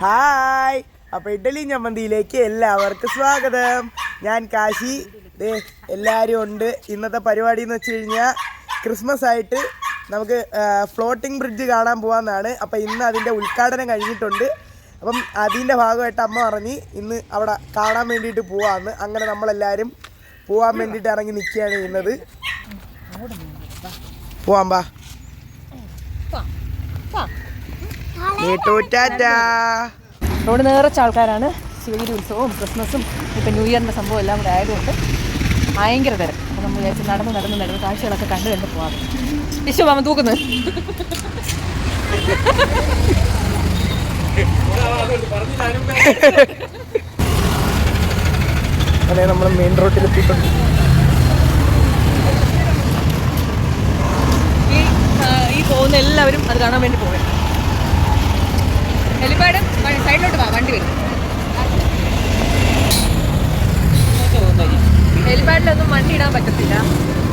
Hi. അപ്പൊ ഇഡലി ചമ്മന്തിയിലേക്ക് എല്ലാവർക്കും സ്വാഗതം. ഞാൻ കാശി. ദേ എല്ലാവരും ഉണ്ട്. ഇന്നത്തെ പരിപാടി എന്ന് വെച്ച് കഴിഞ്ഞാൽ ക്രിസ്മസ് ആയിട്ട് നമുക്ക് ഫ്ലോട്ടിംഗ് ബ്രിഡ്ജ് കാണാൻ പോകാമെന്നാണ് അപ്പം ഇന്ന് അതിന്റെ ഉദ്ഘാടനം കഴിഞ്ഞിട്ടുണ്ട്. അപ്പം അതിന്റെ ഭാഗമായിട്ട് അമ്മ പറഞ്ഞ് ഇന്ന് അവിടെ കാണാൻ വേണ്ടിയിട്ട് പോവാന്ന്. അങ്ങനെ നമ്മളെല്ലാവരും പോകാൻ വേണ്ടിയിട്ട് ഇറങ്ങി നിൽക്കുകയാണ് ചെയ്യുന്നത് പോവാം ബാ. റോഡ് നിറച്ച ആൾക്കാരാണ് ശിവഗിരി ഉത്സവവും ക്രിസ്മസും ഇപ്പം ന്യൂ ഇയറിന്റെ സംഭവം എല്ലാം കൂടെ ആയതുകൊണ്ട് ഭയങ്കര തരം അപ്പം നമ്മൾ വിചാരിച്ച് നടന്ന് നടന്ന് നടന്ന് കാഴ്ചകളൊക്കെ കണ്ടു കണ്ട് പോകാം വിശ്വ മാമ തൂക്കുന്നത് അതെ നമ്മൾ മെയിൻ റോഡിൽ എത്തിയിട്ടുണ്ട്. ഈ ഈ പോകുന്ന എല്ലാവരും അത് കാണാൻ വേണ്ടി പോകണം ഹെലിപ്പാഡ് സൈഡിലോട്ട് വാ വണ്ടി വരും. ഹെലിപ്പാഡിലൊന്നും വണ്ടി ഇടാൻ പറ്റത്തില്ല.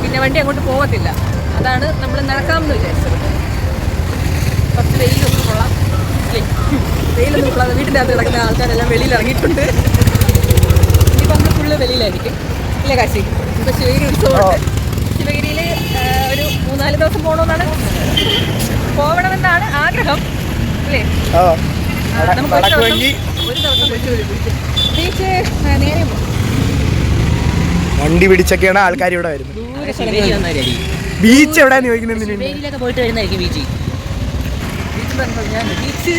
പിന്നെ വണ്ടി അങ്ങോട്ട് പോകത്തില്ല അതാണ് നമ്മൾ നടക്കാമെന്ന് വിചാരിച്ചത്. കുറച്ച് വെയിലൊന്നും കൊള്ളാം? വെയിലൊന്നും കൊള്ളാതെ വീട്ടിന്റെ അകത്ത് കിടക്കുന്ന ആൾക്കാരെല്ലാം വെളിയിൽ ഇറങ്ങിയിട്ടുണ്ട് ഇനിയിപ്പോൾ നമ്മൾ ഫുള്ള് വെളിയിലായിരിക്കും. ഇല്ല കാശി? ഇപ്പോൾ ശിവഗിരി ഉത്സവമുണ്ട്. ശിവഗിരിയിൽ ഒരു മൂന്നാൽ ദിവസം പോകണമെന്നാണ് പോകണമെന്നാണ് ആഗ്രഹം. അല്ലേ നമുക്ക് ഒരു ദിവസം ഒരു ദിവസം ബീച്ച് നേരെ വണ്ടി പിടിച്ചൊക്കെയാണ് ആൾക്കാർ ഇവിടെ വരുന്നത്. ബീച്ച് എവിടെയാന്ന് ചോദിക്കുന്നത്. വെയിലൊക്കെ പോയിട്ട് വരുന്നതായിരിക്കും ബീച്ച്. ബീച്ച് പറഞ്ഞപ്പോൾ ഞാൻ ബീച്ച്.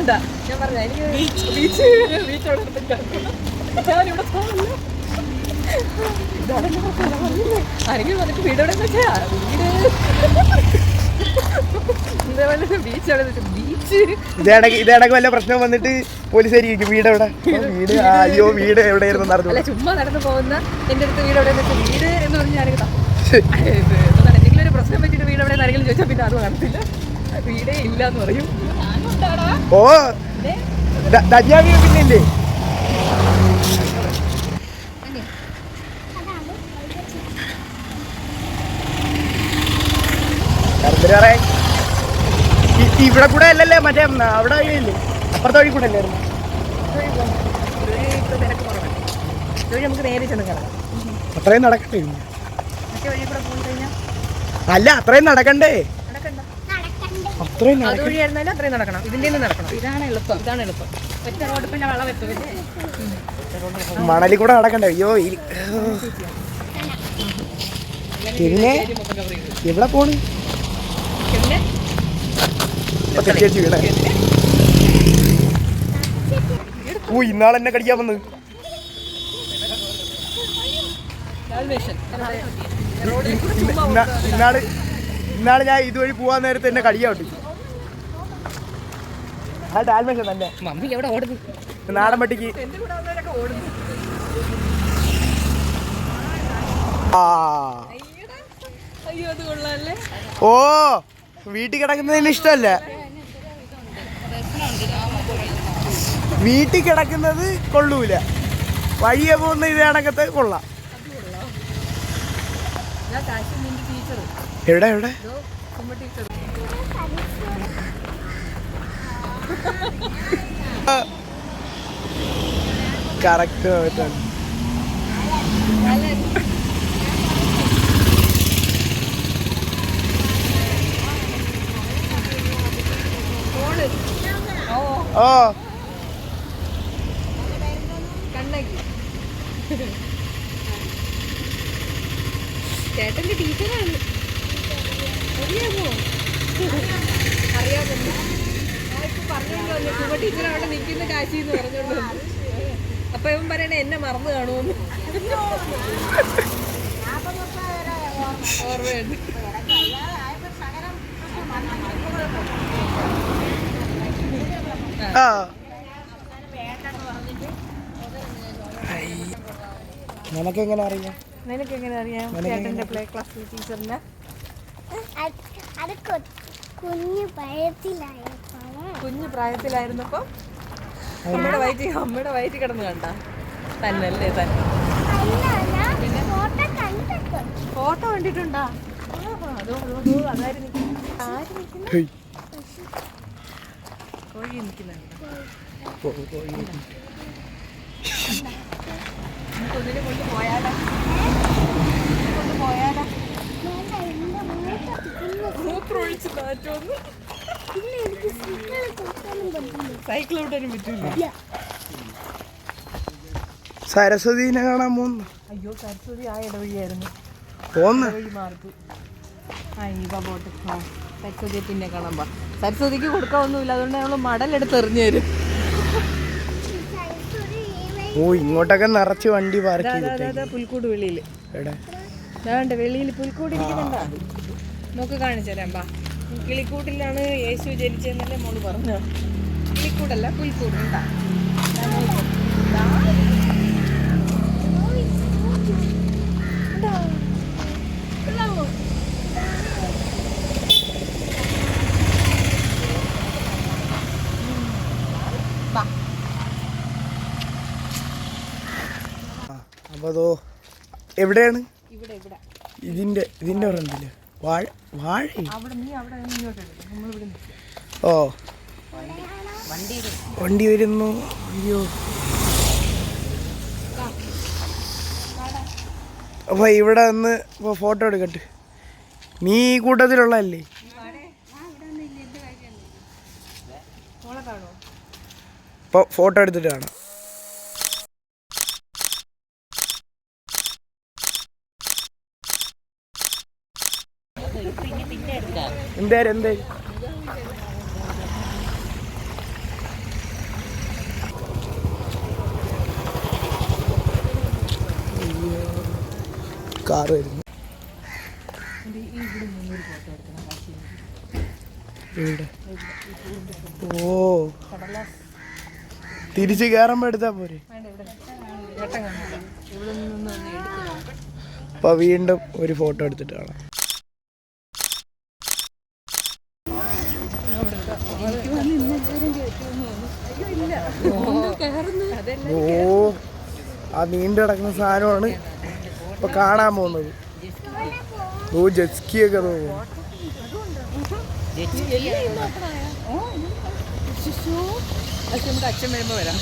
എന്താ? ഞാൻ പറഞ്ഞ എനിക്ക് ബീച്ച്. ബീച്ച്. ബീച്ച് അവിടെ ഞാനിവിടെ ഇതാണ്? ആരെങ്കിലും വന്നിട്ട് വീട് എവിടെ വെച്ചാ? വീട്. ഇതേപോലെ ബീച്ച് അവിടെ വെച്ചാൽ ഇതേടക്ക് വല്ല പ്രശ്നം വന്നിട്ട് പോലീസ് ആയിരിക്കും. വീട് എവിടെ? വീട് അയ്യോ വീട് എവിടെയായിരുന്നു നടന്നു ചുമ്മാ നടന്നു പോകുന്ന എന്റെ അടുത്ത് വീട് എവിടെ വീട് എന്ന് പറഞ്ഞ് ഞാൻ എന്തെങ്കിലും ഒരു പ്രശ്നം വെച്ചിട്ട് വീട് എവിടെ ആരെങ്കിലും ചോദിച്ചാൽ പിന്നെ അത് നടത്തില്ല. വീടേ ഇല്ല എന്ന് പറയും ഓ പിന്നില്ലേ? പിന്നെ ഇല്ലേ കറുത്തരാറേ ഇവിടെ കൂടെ അല്ലല്ലേ? മറ്റേ അവിടെ വഴിയില്ലേ അപ്പുറത്തെ വഴി കൂടെ അല്ലായിരുന്നു? അത്രയും നടക്കട്ടെ അല്ല അത്രയും നടക്കണ്ടേ? അത്രയും നട- അതുവഴി ആയിരുന്നാലും അത്രയും നടക്കണം നടക്കണം റോഡ് കൂടെ നടക്കണ്ടേ? അയ്യോ പിന്നെ എവിടെ പോണ്? വീണേ ഓ ഇന്നാൾ എന്നെ കടിക്കാൻ വന്ന്. ഇന്നാൾ ഇന്നാൾ ഞാൻ ഇതുവഴി പോവാൻ നേരത്തെ എന്നെ കടിയാ ഒട്ടിച്ചു ആ ഡാൽമേഷൻ തന്നെ. മമ്മി എവിടെ ഓടുന്നു? നാടൻ പട്ടിക്ക്. ഓ വീട്ടിൽ കിടക്കുന്നതിന് ഇഷ്ടമല്ല? വീട്ടിൽ കിടക്കുന്നത് കൊള്ളൂല. വഴിയെ പോകുന്ന ഇത് കണക്കത്തെ കൊള്ളാം. എവിടെ എവിടെ? കറക്റ്റ് ഓ ഓ. ചേട്ടന്റെ ടീച്ചറാണ്. അറിയാമോ? അറിയാമോ പറഞ്ഞോണ്ട് വന്നു കുമ്മ ടീച്ചർ അവിടെ നിൽക്കുന്ന കാശി എന്ന് പറഞ്ഞോണ്ട് വന്നു. അപ്പൊ ഇവൻ പറയണേ എന്നെ മറന്നു കാണുമെന്ന്. ഓർമ്മയുണ്ട്. നിനക്കെങ്ങനെ നിനക്ക് എങ്ങനെ അറിയാം? നിനക്ക് എങ്ങനെ അറിയാം ചേട്ടന്റെ പ്ലേ ക്ലാസ്സിലെ ടീച്ചറിനെ? അത് കുഞ്ഞു പഴത്തിലായപ്പോ കുഞ്ഞു പ്രായത്തിലായിരുന്നപ്പോ അമ്മയുടെ വയറ്റി അമ്മയുടെ വയറ്റി കിടന്ന് കണ്ട. തന്നല്ലേ തന്നെ. ഫോട്ടോ കണ്ടിട്ടുണ്ട്. അതോ അതോ, അതോ അതായിരുന്നു. കോഴി നിൽക്കുന്നുണ്ട് കൊണ്ട് പോയാലോ? കൊണ്ട് പോയാലോ? മൂത്രമൊഴിച്ച് സൈക്കിൾ കൊടുക്കാനും പറ്റില്ല സരസ്വതിനെ കാണാൻ പോകുന്നു അയ്യോ സരസ്വതി ആ ഇടവഴിയായിരുന്നു. പോന്ന്. മാർക്ക്. ആ പോട്ട്. സരസ്വതിയെ പിന്നെ കാണാൻ പോ. സരസ്വതിക്ക് കൊടുക്കാനൊന്നുമില്ല അതുകൊണ്ട് നമ്മൾ മടലെടുത്ത് എറിഞ്ഞു തരും. ഓ ഇങ്ങോട്ടൊക്കെ നിറച്ച് വണ്ടി പാർക്ക് ചെയ്തിട്ട് പുൽക്കൂട് വെളിയിൽ എവിടെ? വേണ്ട വെളിയിൽ പുൽക്കൂട് ഇരിക്കുന്നുണ്ടാ നോക്ക് കാണിച്ചു തരാം ബാ കിളിക്കൂട്ടിലാണ് യേശു ജനിച്ചതെന്നല്ലേ മോൾ പറഞ്ഞു കിളിക്കൂടല്ല പുൽക്കൂട് ഉണ്ടാ അപ്പൊ അതോ എവിടെയാണ്? ഇതിന്റെ ഇതിന്റെ ഫ്രണ്ടിൽ. വാഴ വാഴ? ഓ. വണ്ടി വരുന്നു. അയ്യോ. അപ്പൊ ഇവിടെ നിന്ന് ഇപ്പൊ ഫോട്ടോ എടുക്കട്ടെ. നീ ഈ കൂട്ടത്തിലുള്ളതല്ലേ? ഇപ്പൊ ഫോട്ടോ എടുത്തിട്ട് കാണാം. കാറ് വരുന്നു. ഇവിടെ ഓ. തിരിച്ച് കയറുമ്പോ എടുത്താ പോരെ. അപ്പൊ വീണ്ടും ഒരു ഫോട്ടോ എടുത്തിട്ട് കാണാം ഓ ആ നീണ്ടു കിടക്കുന്ന സാധനമാണ് ഇപ്പൊ കാണാൻ പോകുന്നത്. ഓ ജസ്കി ഒക്കെ തോന്നുന്നു അച്ഛൻ വരാം.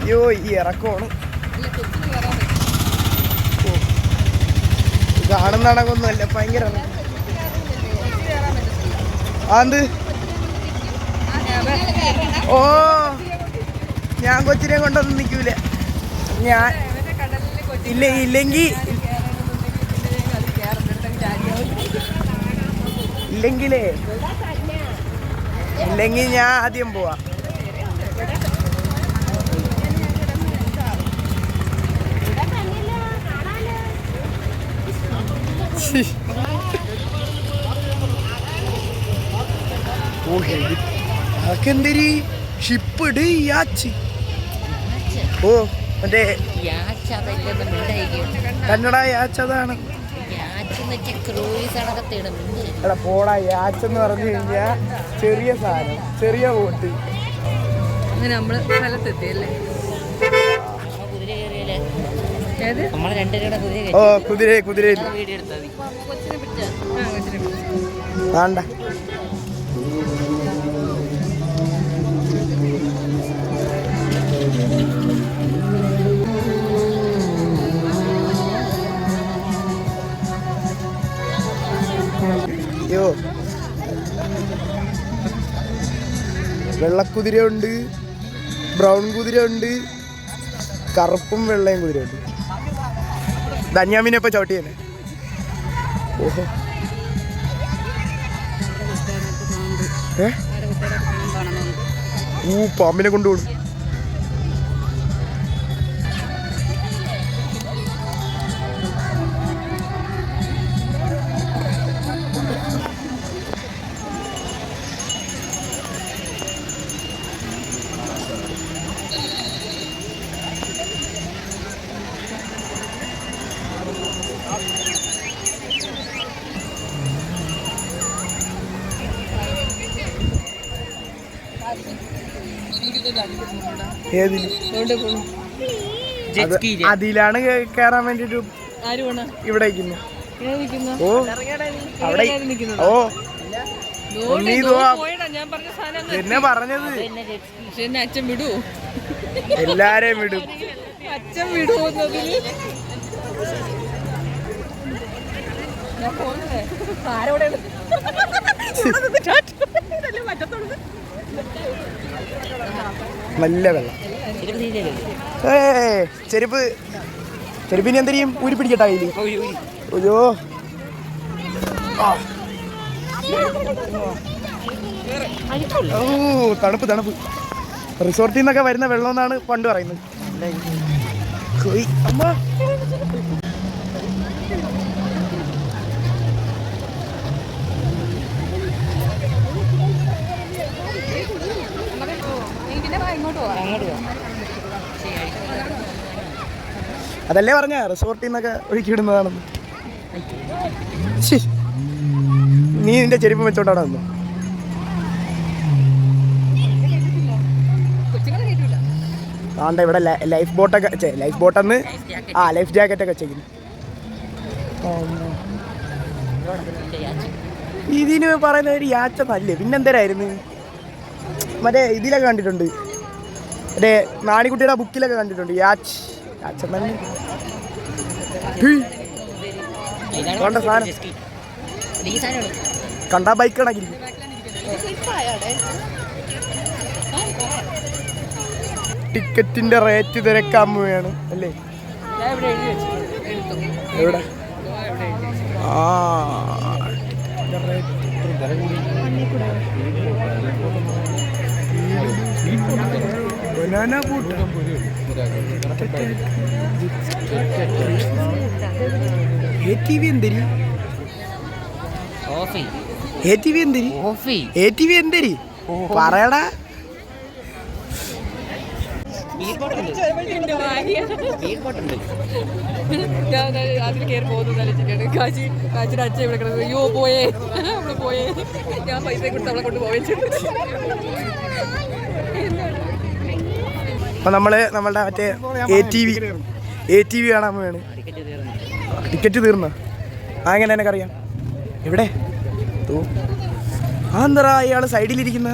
അയ്യോ ഈ ഇറക്കമാണ്. അല്ല കൊച്ചിന് ഓ. ഇത് കാണുന്ന കണക്കൊന്നുമല്ല ഭയങ്കര ഇറക്കം. ആന്ത് ഓ ഞാൻ കൊച്ചിനെ കൊണ്ടൊന്നും നിൽക്കൂല. ഞാൻ ഇല്ല ഇല്ലെങ്കിൽ അത് ഇല്ലെങ്കിലേ ഇല്ലെങ്കിൽ ഞാൻ ആദ്യം പോവാ. ഓ അതൊക്കെ എന്തൊരു ഷിപ്പ് ഇട് യാച്ച് ഓ മറ്റേ കന്നഡ യാച്ച് അതാണ്. എടാ പോടാ യാച്ച് എന്ന് പറഞ്ഞു കഴിഞ്ഞാ ചെറിയ സാധനം ചെറിയ ബോട്ട്. അങ്ങനെ നമ്മൾ സ്ഥലത്തെത്തി അല്ലേ ഏത്? നമ്മളെ രണ്ടുപേരുടെ കുതിര ഓ കുതിര കുതിരയിൽ അയ്യോ. വെള്ളക്കുതിരയുണ്ട് ബ്രൗൺ കുതിരയുണ്ട് കറുപ്പും വെള്ളയും കുതിരയുണ്ട്. ധന്യാമിനെ ഇപ്പൊ ചവിട്ടിയല്ലേ ഓഹോ. ഏ? ഊ പാമ്പിനെ കൊണ്ടുപോകും ഏതിൽ? അതിലാണ് കേ- കേറാൻ വേണ്ടിട്ട് ആര് വേണം ഇവിടെ ഓ. നീ. അവിടെ ഓ. എന്നെ പറഞ്ഞത്? എന്നെ അച്ഛൻ വിടൂ. എല്ലാരെയും വിടും. അച്ഛൻ വിടുവോ ആരോടെ ആരോടെയാണ് നല്ല വെള്ളം. ഏ ചെരുപ്പ്. ചെരുപ്പിന് എന്തെങ്കിലും ഊരി പിടിക്കട്ടെ അതിൽ അയ്യോ. ഓ തണുപ്പ് തണുപ്പ്. റിസോർട്ടിൽ നിന്നൊക്കെ വരുന്ന വെള്ളം എന്നാണ് പണ്ട് പറയുന്നത്. അമ്മ. പോവാം അതല്ലേ പറഞ്ഞ റിസോർട്ടിൽ നിന്നൊക്കെ ഒഴുക്കി വിടുന്നതാണെന്ന് നീ നിന്റെ ചെരുപ്പ് വെച്ചോട്ടാണ് വന്നു? ആണ്ട ഇവിടെ ലൈഫ് ബോട്ടൊക്കെ ലൈഫ് ബോട്ടെന്ന് ആ ലൈഫ് ജാക്കറ്റ് ഒക്കെ ചെയ്യുന്നു ഇതിന് പറയുന്ന ഒരു യാച്ച നല്ലേ പിന്നെന്തരായിരുന്നു? മറ്റേ ഇതിലൊക്കെ കണ്ടിട്ടുണ്ട്. മറ്റേ നാണിക്കുട്ടിയുടെ ബുക്കിലൊക്കെ കണ്ടിട്ടുണ്ട്. യാച്ച്. യാച്ച തന്നെ ഹീ. വേണ്ട സാധനം. കണ്ടാ ബൈക്ക് കണക്കിരിക്കും ടിക്കറ്റിന്റെ റേറ്റ് തിരക്കാൻ പോവുകയാണ് അല്ലേ? എവിടെ? ആ. Banana boot A T V എന്തരി? A T V എന്തരി? എ ടി വി എന്തരി? പറയടാ. ഞാൻ അതിൽ കയറി പോകുന്നു തലച്ചിട്ടാണ് കാശി കാച്ചിയുടെ അച്ഛൻ ഇവിടെ കിടന്നത് അയ്യോ പോയേ. അവൾ പോയേ. ഞാൻ പൈസ കൊടുത്ത് അവളെ കൊണ്ട് പോവുകയും ചെയ്തു. അപ്പൊ നമ്മൾ നമ്മളുടെ മറ്റേ A T V A T V കാണാൻ പോവാണ്. ടിക്കറ്റ് തീർന്നു? ആ എങ്ങനെ എനിക്കറിയാം എവിടെ? തൂ. ആ എന്താ ഇയാൾ സൈഡിലിരിക്കുന്ന?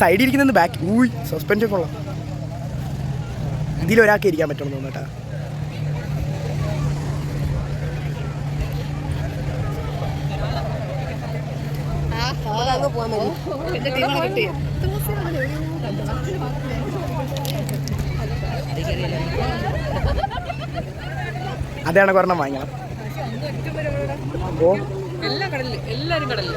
സൈഡിലിരിക്കുന്നത് ബാക്ക് ഊയ് സസ്പെൻഷൻ കൊള്ളാം. ഇതിലൊരാൾക്ക് ഇരിക്കാൻ പറ്റണം തോന്നട്ടാ അതാണ് കൊറണം വാങ്ങണം ഓ എല്ലാ കടലിൽ എല്ലാരും കടലിൽ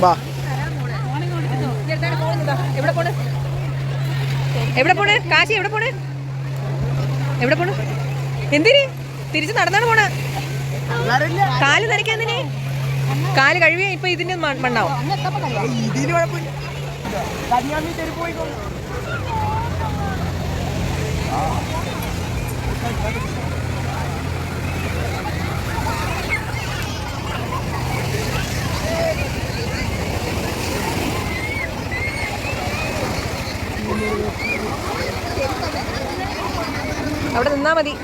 വാ. എവിടെ പോണ്? എവിടെ പോണ്? കാശി എവിടെ പോണ്? എവിടെ പോണ്? എന്തിന്? തിരിച്ച് നടന്നാണ് പോണ്. കാൽ നനയ്ക്കാന്തിന് കാൽ കഴുകിയ ഇപ്പൊ ഇതിന്റെ മ- മണ്ണാവും. Thank കുഴപ്പമില്ല അവിടെ നിന്നാ മതി.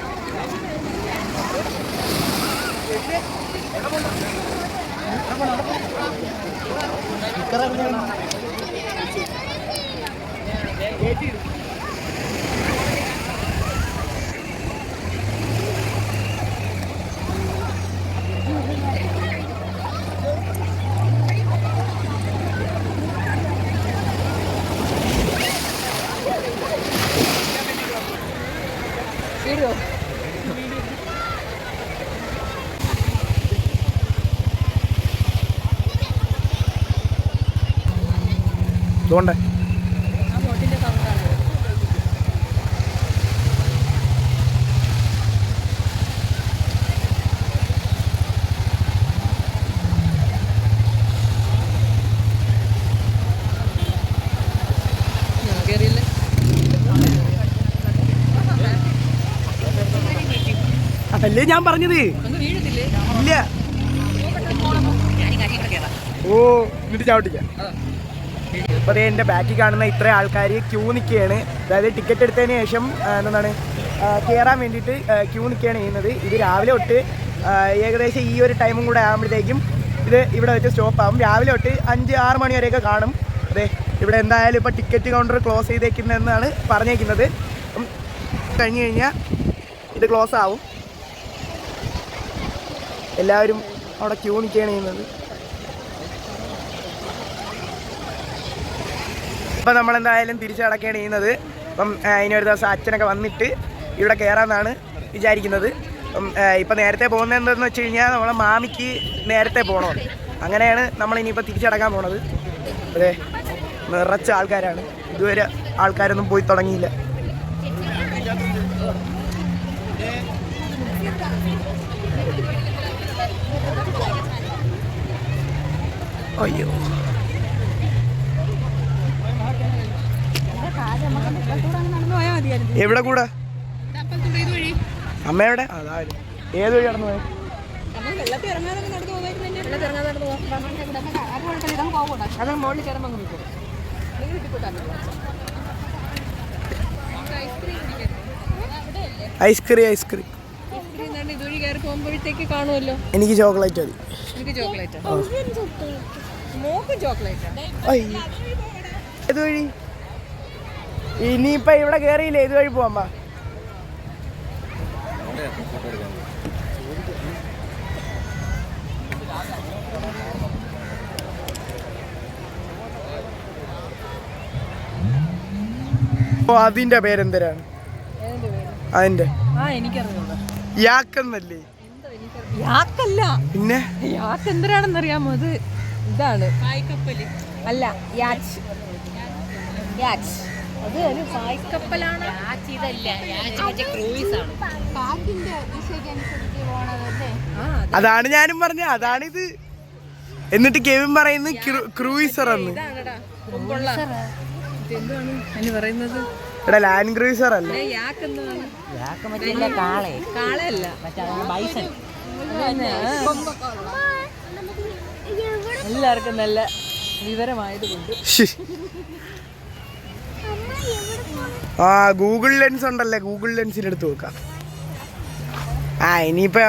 അല്ലേ ഞാൻ പറഞ്ഞത്? ഇല്ല. ഓ എന്നിട്ട് ചവിട്ടിക്കാം. ഇപ്പോൾ എന്റെ ബാക്കിൽ കാണുന്ന ഇത്ര ആൾക്കാർ ക്യൂ നിൽക്കുകയാണ് അതായത് ടിക്കറ്റ് എടുത്തതിന് ശേഷം എന്താണ് കയറാൻ വേണ്ടിയിട്ട് ക്യൂ നിൽക്കുകയാണ് ചെയ്യുന്നത്. ഇത് രാവിലെ തൊട്ട് ഏകദേശം ഈ ഒരു ടൈമും കൂടെ ആകുമ്പോഴത്തേക്കും ഇത് ഇവിടെ വെച്ച് സ്റ്റോപ്പ് ആകും രാവിലെ തൊട്ട് അഞ്ച് ആറ് മണി വരെയൊക്കെ കാണും. അതെ ഇവിടെ എന്തായാലും ഇപ്പോൾ ടിക്കറ്റ് കൗണ്ടർ ക്ലോസ് ചെയ്തേക്കുന്നതെന്നാണ് പറഞ്ഞേക്കുന്നത്. കഴിഞ്ഞ് കഴിഞ്ഞാൽ ഇത് ക്ലോസ് ആവും. എല്ലാവരും അവിടെ ക്യൂ നിൽക്കുകയാണ് ചെയ്യുന്നത്. അപ്പം നമ്മളെന്തായാലും തിരിച്ചടക്കുകയാണ് ചെയ്യുന്നത്. അപ്പം ഇനിയൊരു ദിവസം അച്ഛനൊക്കെ വന്നിട്ട് ഇവിടെ കയറാമെന്നാണ് വിചാരിക്കുന്നത്. അപ്പം ഇപ്പം നേരത്തെ പോകുന്നത് എന്താണെന്ന് വെച്ച് കഴിഞ്ഞാൽ നമ്മളെ മാമിക്ക് നേരത്തെ പോകണം അങ്ങനെയാണ് നമ്മൾ ഇനിയിപ്പോൾ തിരിച്ചടക്കാൻ പോണത്. അതെ നിറച്ച ആൾക്കാരാണ്. ഇതുവരെ ആൾക്കാരൊന്നും പോയി തുടങ്ങിയില്ല. അയ്യോ. എവിടെ കൂടെ? അമ്മ എവിടെ? ഏത് വഴി നടന്നു കിട്ടിപ്പോട്ടാണല്ലോ ഐസ്ക്രീം ഐസ്ക്രീം. ഇതുവഴി കയറി പോകുമ്പോഴത്തേക്ക് കാണുമല്ലോ. എനിക്ക് ചോക്ലേറ്റ് മതി. എനിക്ക് ചോക്ലേറ്റ്. മോക്കും ചോക്ലേറ്റ്. ഇനിയിപ്പോ ഇവിടെ കേറിയില്ല? ഏത് വഴി ഓ അതിന്റെ പേരെന്തരാണ്? അതിന്റെ. ആ എനിക്കറിഞ്ഞൂടാ. യാക്കെന്നല്ലേ? യാക്കല്ല. പിന്നെ? യാക്ക് എന്തിനാണെന്നറിയാമോ അത് ഇതാണ്. അല്ല യാച്ച്. യാച്ച്. അത് ഒരു പായ്ക്കപ്പലാണ്. അതാണ് ഞാനും പറഞ്ഞ അതാണിത് എന്നിട്ട് കെവിൻ പറയുന്നത് ക്രൂയിസർ എന്ന് പറയുന്നത്? ഇവിടെ ലാൻഡ് ക്രൂസർ അല്ല? യാക്ക് മറ്റേ കാളെ. കാളയല്ല. മറ്റേ ബൈസൺ. എല്ലാവർക്കും നല്ല ശ്ശി. ആ ഗൂഗിൾ ലെൻസ് ഉണ്ടല്ലേ? ഗൂഗിൾ ലെൻസിൽ എടുത്ത് നോക്കാം. ആ ഇനിയിപ്പോ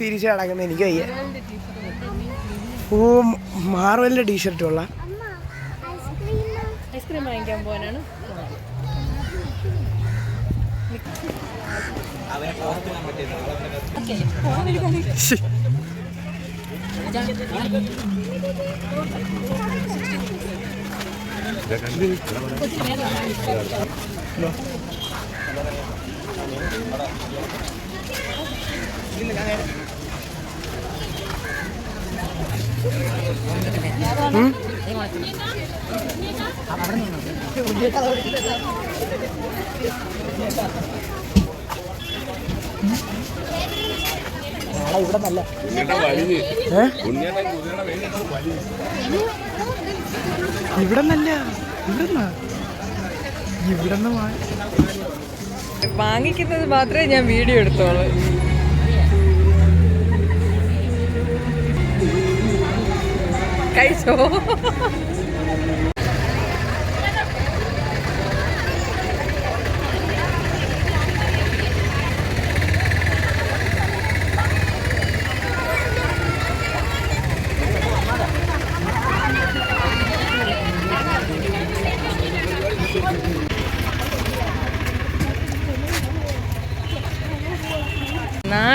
തിരിച്ചു കിടക്കുന്ന എനിക്ക് വയ്യ. ഓ മാർവലിന്റെ ടീഷർട്ടുള്ള ഐസ്ക്രീം വാങ്ങിക്കാൻ പോകാനാണ് അവനെ പോസ്റ്റ് ചെയ്യാൻ പറ്റിയത്. അവിടെ നിന്ന് ഇവിടെ നല്ല ഇവിടെ നല്ല ഇവിടെ വാങ്ങിക്കുന്നത് മാത്രമേ ഞാൻ വീഡിയോ എടുത്തോളൂ. കഴിച്ചോ?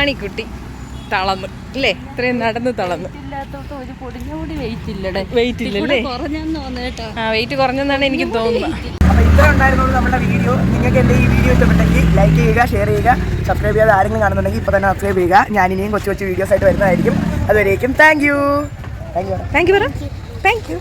നാണിക്കുട്ടി തളന്നു അല്ലേ ഇത്രയും നടന്ന് തളന്നു. വെയിറ്റ് ഇല്ലടേ വെയിറ്റ് ഇല്ലല്ലേ ആ വെയിറ്റ് കുറഞ്ഞെന്നാണ് എനിക്ക് തോന്നുന്നത്. അപ്പോൾ ഇത്ര ഉണ്ടായിരുന്നുള്ളൂ നമ്മുടെ വീഡിയോ. നിങ്ങൾക്ക് എന്റെ ഈ വീഡിയോ ഇഷ്ടപ്പെട്ടെങ്കിൽ ലൈക്ക് ചെയ്യുക ഷെയർ ചെയ്യുക സബ്സ്ക്രൈബ് ചെയ്യാതെ ആരെങ്കിലും കാണുന്നുണ്ടെങ്കിൽ ഇപ്പോൾ തന്നെ സബ്സ്ക്രൈബ് ചെയ്യുക. ഞാൻ ഇനിയും കൊച്ചു കൊച്ചു വീഡിയോസ് ആയിട്ട് വരുന്നതായിരിക്കും. അതുവരേക്കും thank you thank you thank you thank you